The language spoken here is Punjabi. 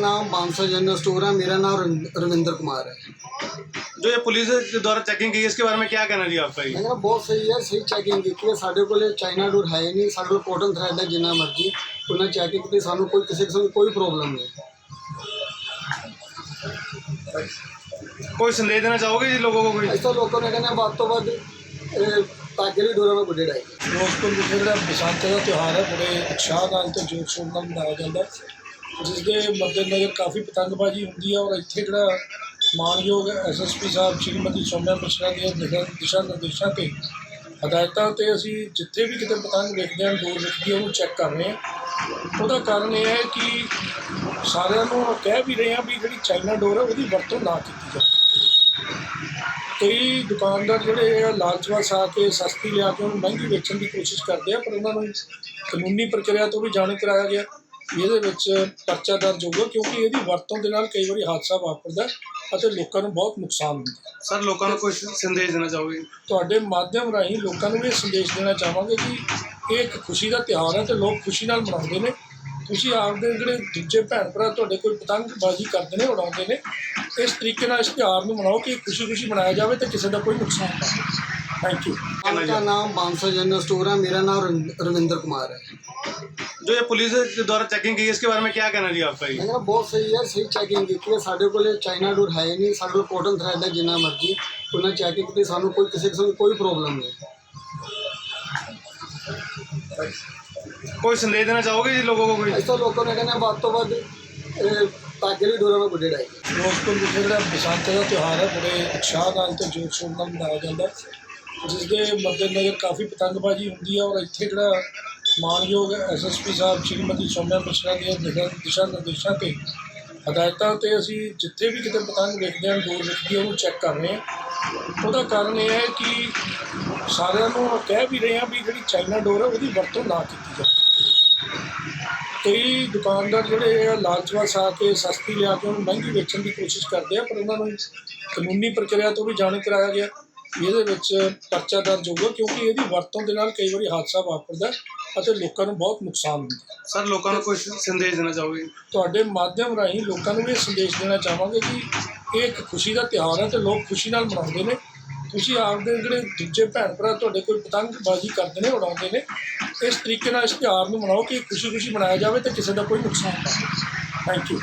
मानसा जनरल स्टोर है मेरा नाम रविंद- रविंदर कुमार है जो ये पुलिस के द्वारा चेकिंग की इसके बारे में क्या कहना जी आपका ये ਮੈਂ ਕਿਹਾ ਬਹੁਤ ਸਹੀ ਹੈ ਸਹੀ ਚੈਕਿੰਗ ਕੀਤੀ ਹੈ ਸਾਡੇ ਕੋਲੇ ਚਾਈਨਾ ਡੋਰ ਹੈ ਹੀ ਨਹੀਂ ਸਾਡੇ ਕੋਲ ਕੋਟਨ ਥ੍ਰੈਡ ਹੈ ਜਿੰਨਾ ਮਰਜ਼ੀ ਉਹਨਾਂ ਚੈਕਿੰਗ ਕੀਤੀ ਸਾਨੂੰ ਕੋਈ ਕਿਸੇ ਕਿਸਮ ਦੀ ਕੋਈ ਪ੍ਰੋਬਲਮ ਨਹੀਂ कोई संदेश देना चाहोगे जी लोगों को कोई ਇਸ ਤੋਂ ਲੋਕਾਂ ਨੇ ਕਹਿੰਦੇ ਵੱਧ ਤੋਂ ਵੱਧ ਇਹ ਤਾਗੇ ਦੀ ਡੋਰਾਂ ਨੂੰ ਗੁੱਡੇ ਡਾਈ ਫਿਰੋਜ਼ਪੁਰ ਵਿਖੇ ਜਿਹੜਾ ਬਸੰਤ ਦਾ ਤਿਉਹਾਰ ਹੈ ਬੜੇ ਉਤਸ਼ਾਹ ਨਾਲ ਤੇ ਜੋਸ਼ ਸ਼ੋਰ ਨਾਲ ਮਨਾਇਆ ਜਾਂਦਾ ਹੈ ਜਿਸ ਦੇ ਮੱਦੇਨਜ਼ਰ ਕਾਫੀ ਪਤੰਗਬਾਜ਼ੀ ਹੁੰਦੀ ਹੈ ਔਰ ਇੱਥੇ ਜਿਹੜਾ ਮਾਨਯੋਗ ਐਸਐਸਪੀ ਸਾਹਿਬ ਸ਼੍ਰੀਮਤੀ ਸੋਮਿਆ ਮਿਸ਼ਰਾ ਦੇ ਦਿਸ਼ਾ ਦਿਸ਼ਾ ਨਿਰਦੇਸ਼ਾਂ ਤੇ ਹਦਾਇਤਾਂ ਤੇ ਅਸੀਂ ਜਿੱਥੇ ਵੀ ਕਿਤੇ ਪਤੰਗ ਵੇਖਦੇ ਹਾਂ ਡੋਰ ਵੇਖਦੀ ਹੈ, ਉਹਨੂੰ ਚੈੱਕ ਕਰ ਰਹੇ ਹਾਂ। ਉਹਦਾ ਕਾਰਨ ਇਹ ਹੈ ਕਿ ਸਾਰਿਆਂ ਨੂੰ ਕਹਿ ਵੀ ਰਹੇ ਹਾਂ ਵੀ ਜਿਹੜੀ ਚਾਈਨਾ ਡੋਰ ਹੈ ਉਹਦੀ ਵਰਤੋਂ ਨਾ ਕੀਤੀ ਜਾਵੇ। ਕਈ ਦੁਕਾਨਦਾਰ ਜਿਹੜੇ ਆ ਲਾਲਚਵਸ ਆ ਕੇ, ਸਸਤੀ ਲਿਆ ਕੇ ਉਹਨੂੰ ਮਹਿੰਗੀ ਵੇਚਣ ਦੀ ਕੋਸ਼ਿਸ਼ ਕਰਦੇ ਆ, ਪਰ ਉਹਨਾਂ ਨੂੰ ਕਾਨੂੰਨੀ ਪ੍ਰਕਿਰਿਆ ਤੋਂ ਵੀ ਜਾਣੂ ਕਰਾਇਆ ਗਿਆ। ਇਹਦੇ ਵਿੱਚ ਪਰਚਾ ਦਰਜ ਹੋਊਗਾ ਕਿਉਂਕਿ ਇਹਦੀ ਵਰਤੋਂ ਦੇ ਨਾਲ ਕਈ ਵਾਰੀ ਹਾਦਸਾ ਵਾਪਰਦਾ ਅਤੇ ਲੋਕਾਂ ਨੂੰ ਬਹੁਤ ਨੁਕਸਾਨ ਹੁੰਦਾ ਸਰ ਲੋਕਾਂ ਨੂੰ ਕੋਈ ਸੰਦੇਸ਼ ਦੇਣਾ ਚਾਹੋਗੇ? ਤੁਹਾਡੇ ਮਾਧਿਅਮ ਰਾਹੀਂ ਲੋਕਾਂ ਨੂੰ ਇਹ ਸੰਦੇਸ਼ ਦੇਣਾ ਚਾਹਾਂਗੇ ਕਿ ਇਹ ਇੱਕ ਖੁਸ਼ੀ ਦਾ ਤਿਉਹਾਰ ਹੈ ਤੇ ਲੋਕ ਖੁਸ਼ੀ ਨਾਲ ਮਨਾਉਂਦੇ ਨੇ। ਤੁਸੀਂ ਆਪਦੇ ਜਿਹੜੇ ਦੂਜੇ ਭੈਣ ਭਰਾ ਤੁਹਾਡੇ ਕੋਈ ਪਤੰਗਬਾਜ਼ੀ ਕਰਦੇ ਨੇ ਉਡਾਉਂਦੇ ਨੇ ਇਸ ਤਰੀਕੇ ਨਾਲ ਇਸ ਤਿਉਹਾਰ ਨੂੰ ਮਨਾਓ ਕਿ ਖੁਸ਼ੀ-ਖੁਸ਼ੀ ਮਨਾਇਆ ਜਾਵੇ ਤੇ ਕਿਸੇ ਦਾ ਕੋਈ ਨੁਕਸਾਨ ਨਾ ਹੋਵੇ। ਥੈਂਕ ਯੂ उनका नाम मानसा जनरल स्टोर है मेरा नाम रविंद- रविंदर कुमार है जो ये पुलिस के द्वारा चेकिंग की इसके बारे में क्या कहना जी आपका ये ਮੈਂ ਕਿਹਾ ਬਹੁਤ ਸਹੀ ਹੈ ਸਹੀ ਚੈਕਿੰਗ ਕੀਤੀ ਹੈ ਸਾਡੇ ਕੋਲੇ ਚਾਈਨਾ ਡੋਰ ਹੈ ਹੀ ਨਹੀਂ ਸਾਡੇ ਕੋਲ ਕੋਟਨ ਥ੍ਰੈਡ ਹੈ ਜਿੰਨਾ ਮਰਜ਼ੀ ਉਹਨਾਂ ਚੈਕਿੰਗ ਕੀਤੀ ਸਾਨੂੰ ਕੋਈ ਕਿਸੇ ਕਿਸਮ ਦੀ ਕੋਈ ਪ੍ਰੋਬਲਮ ਨਹੀਂ कोई संदेश देना चाहोगे जी लोगों को कोई ਇਸ ਤੋਂ ਲੋਕਾਂ ਨੇ ਕਹਿੰਦੇ ਵੱਧ ਤੋਂ ਵੱਧ ਇਹ ਤਾਗੇ ਦੀ ਡੋਰਾਂ ਨੂੰ ਗੁੱਡੇ ਡਾਈ ਫਿਰੋਜ਼ਪੁਰ ਵਿਖੇ ਜਿਹੜਾ ਬਸੰਤ ਦਾ ਤਿਉਹਾਰ ਹੈ ਬੜੇ ਉਤਸ਼ਾਹ ਨਾਲ ਤੇ ਜੋਸ਼ ਸ਼ੋਰ ਨਾਲ ਮਨਾਇਆ ਜਾਂਦਾ ਹੈ ਜਿਸ ਦੇ ਮੱਦੇਨਜ਼ਰ ਕਾਫੀ ਪਤੰਗਬਾਜ਼ੀ ਹੁੰਦੀ ਹੈ ਔਰ ਇੱਥੇ ਜਿਹੜਾ ਮਾਨਯੋਗ ਐਸਐਸਪੀ ਸਾਹਿਬ, ਸ਼੍ਰੀਮਤੀ ਸੋਮਿਆ ਮਿਸ਼ਰਾ ਦੀਆਂ ਦਿਸ਼ਾ ਦਿਸ਼ਾ ਨਿਰਦੇਸ਼ਾਂ ਤੇ ਹਦਾਇਤਾਂ ਤੇ ਅਸੀਂ ਜਿੱਥੇ ਵੀ ਕਿਤੇ ਪਤੰਗ ਵੇਖਦੇ ਹਾਂ ਡੋਰ ਵੇਖਦੀ ਹੈ, ਉਹਨੂੰ ਚੈੱਕ ਕਰ ਰਹੇ ਹਾਂ। ਉਹਦਾ ਕਾਰਨ ਇਹ ਹੈ ਕਿ ਸਾਰਿਆਂ ਨੂੰ ਕਹਿ ਵੀ ਰਹੇ ਹਾਂ ਵੀ ਜਿਹੜੀ ਚਾਈਨਾ ਡੋਰ ਹੈ ਉਹਦੀ ਵਰਤੋਂ ਨਾ ਕੀਤੀ ਜਾਵੇ। ਕਈ ਦੁਕਾਨਦਾਰ ਜਿਹੜੇ ਆ, ਲਾਲਚਵਸ ਆ ਕੇ ਸਸਤੀ ਲਿਆ ਕੇ ਉਹਨੂੰ ਮਹਿੰਗੀ ਵੇਚਣ ਦੀ ਕੋਸ਼ਿਸ਼ ਕਰਦੇ ਆ, ਪਰ ਉਹਨਾਂ ਨੂੰ ਕਾਨੂੰਨੀ ਪ੍ਰਕਿਰਿਆ ਤੋਂ ਵੀ ਜਾਣੂ ਕਰਾਇਆ ਗਿਆ। ਇਹਦੇ ਵਿੱਚ ਪਰਚਾ ਦਰਜ ਹੋਊਗਾ ਕਿਉਂਕਿ ਇਹਦੀ ਵਰਤੋਂ ਦੇ ਨਾਲ ਕਈ ਵਾਰੀ ਹਾਦਸਾ ਵਾਪਰਦਾ ਅਤੇ ਲੋਕਾਂ ਨੂੰ ਬਹੁਤ ਨੁਕਸਾਨ ਹੁੰਦਾ ਸਰ ਲੋਕਾਂ ਨੂੰ ਕੋਈ ਸੰਦੇਸ਼ ਦੇਣਾ ਚਾਹੋਗੇ? ਤੁਹਾਡੇ ਮਾਧਿਅਮ ਰਾਹੀਂ ਲੋਕਾਂ ਨੂੰ ਇਹ ਸੰਦੇਸ਼ ਦੇਣਾ ਚਾਹਾਂਗੇ ਕਿ ਇਹ ਇੱਕ ਖੁਸ਼ੀ ਦਾ ਤਿਉਹਾਰ ਹੈ ਤੇ ਲੋਕ ਖੁਸ਼ੀ ਨਾਲ ਮਨਾਉਂਦੇ ਨੇ। ਤੁਸੀਂ ਆਪਦੇ ਜਿਹੜੇ ਦੂਜੇ ਭੈਣ ਭਰਾ ਤੁਹਾਡੇ ਕੋਈ ਪਤੰਗਬਾਜ਼ੀ ਕਰਦੇ ਨੇ ਉਡਾਉਂਦੇ ਨੇ ਇਸ ਤਰੀਕੇ ਨਾਲ ਇਸ ਤਿਉਹਾਰ ਨੂੰ ਮਨਾਓ ਕਿ ਖੁਸ਼ੀ-ਖੁਸ਼ੀ ਮਨਾਇਆ ਜਾਵੇ ਤੇ ਕਿਸੇ ਦਾ ਕੋਈ ਨੁਕਸਾਨ ਨਾ ਹੋਵੇ। Thank you